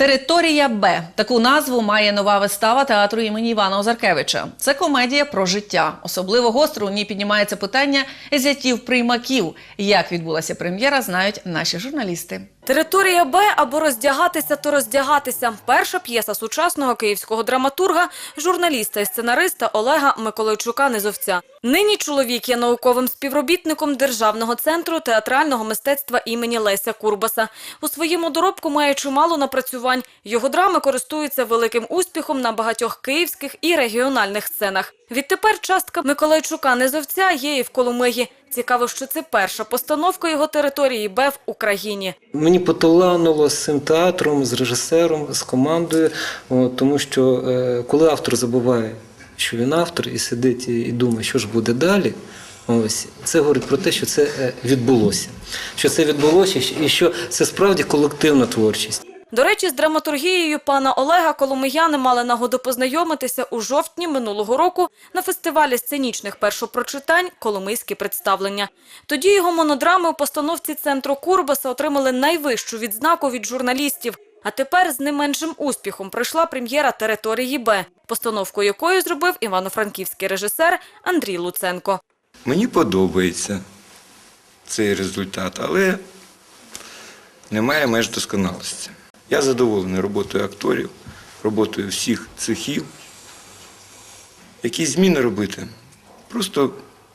Територія Б таку назву має нова вистава театру імені Івана Озаркевича. Це комедія про життя. Особливо гостро у ній піднімається питання зятів приймаків. Як відбулася прем'єра, знають наші журналісти. Територія Б або роздягатися, то роздягатися. Перша п'єса сучасного київського драматурга, журналіста і сценариста Олега Миколайчука Низовця. Нині чоловік є науковим співробітником Державного центру театрального мистецтва імені Леся Курбаса. У своєму доробку має чимало напрацювань. Його драми користуються великим успіхом на багатьох київських і регіональних сценах. Відтепер частка Миколайчука Низовця є і в Коломиї. Цікаво, що це перша постановка його території Б в Україні. Мені поталанило з цим театром, з режисером, з командою, тому що е, коли автор забуває, що він автор, і сидить і, і думає, що ж буде далі. Ось це говорить про те, що це е, відбулося. Що це відбулося, і що це справді колективна творчість. До речі, з драматургією пана Олега коломияни мали нагоду познайомитися у жовтні минулого року на фестивалі сценічних першопрочитань «Коломийські представлення». Тоді його монодрами у постановці центру Курбаса отримали найвищу відзнаку від журналістів. А тепер з не меншим успіхом пройшла прем'єра «Території Б», постановку якої зробив івано-франківський режисер Андрій Луценко. Мені подобається цей результат, але немає меж досконалості. Я задоволений роботою акторів, роботою всіх цехів. Які зміни робити? Просто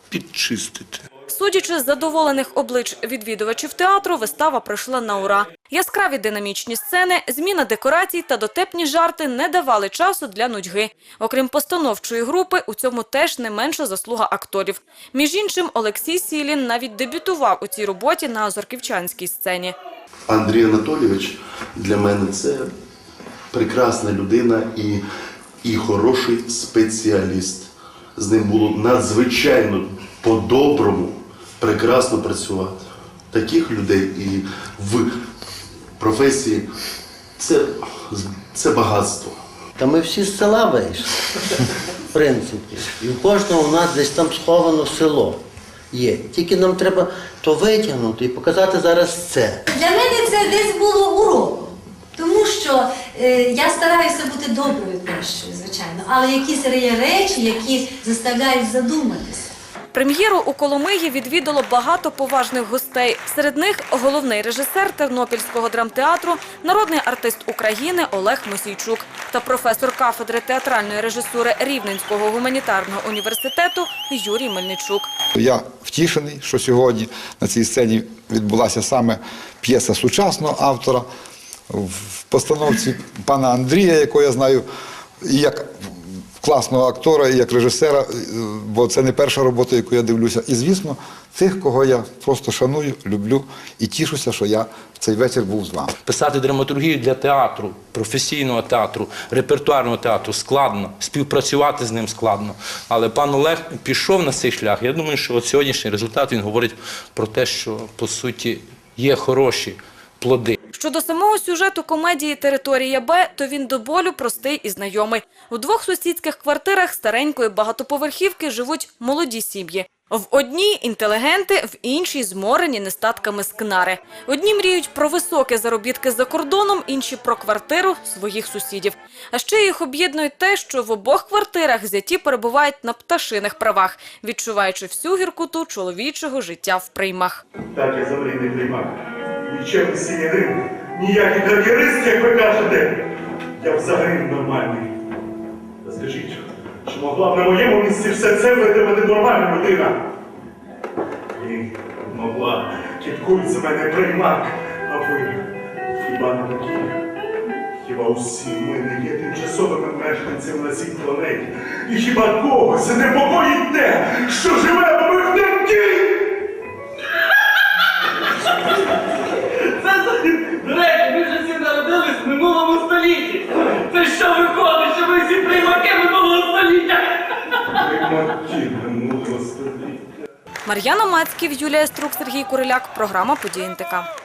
підчистити. Судячи з задоволених облич відвідувачів театру, вистава пройшла на ура. Яскраві динамічні сцени, зміна декорацій та дотепні жарти не давали часу для нудьги. Окрім постановчої групи, у цьому теж не менша заслуга акторів. Між іншим, Олексій Сілін навіть дебютував у цій роботі на Озорківчанській сцені. Андрій Анатолійович для мене це прекрасна людина і, і хороший спеціаліст. З ним було надзвичайно по-доброму, прекрасно працювати. Таких людей і в професії це, це багатство. Та ми всі з села вийшли, в принципі. І в кожного у нас десь там сховано село є. Тільки нам треба то витягнути і показати зараз це. Для мене це десь було уроком, тому що е, я стараюся бути доброю тещою, звичайно, але якісь є речі, які заставляють задуматися. Прем'єру у Коломиї відвідало багато поважних гостей. Серед них головний режисер Тернопільського драмтеатру, народний артист України Олег Мосійчук та професор кафедри театральної режисури Рівненського гуманітарного університету Юрій Мельничук. Я втішений, що сьогодні на цій сцені відбулася саме п'єса сучасного автора в постановці пана Андрія, якого я знаю як класного актора, і як режисера, е, бо це не перша робота, яку я дивлюся. І, звісно, тих, кого я просто шаную, люблю і тішуся, що я в цей вечір був з вами. Писати драматургію для театру, професійного театру, репертуарного театру складно, співпрацювати з ним складно. Але пан Олег пішов на цей шлях. Я думаю, що от сьогоднішній результат він говорить про те, що по суті є хороші плоди. Щодо самого сюжету комедії «Територія Б», то він до болю простий і знайомий. У двох сусідських квартирах старенької багатоповерхівки живуть молоді сім'ї. В одній – інтелігенти, в іншій – зморені нестатками скнари. Одні мріють про високі заробітки за кордоном, інші – про квартиру своїх сусідів. А ще їх об'єднує те, що в обох квартирах зяті перебувають на пташиних правах, відчуваючи всю гіркоту чоловічого життя в приймах. Так я заврійний приймак. Нічим сім'янин, ніякий кар'єрист, як ви кажете. Я взагалі нормальний. Та скажіть, чи могла б на моєму місці все це витримати нормальна людина? Ні, могла. Кіткуй з мене приймак, а ви хіба не такі? Хіба усі ми не є тимчасовими мешканцями на цій планеті? І хіба когось непокоїть те, що живемо Мар'яна Мацьків, Юлія Струк, Сергій Куриляк. Програма «Події НТК».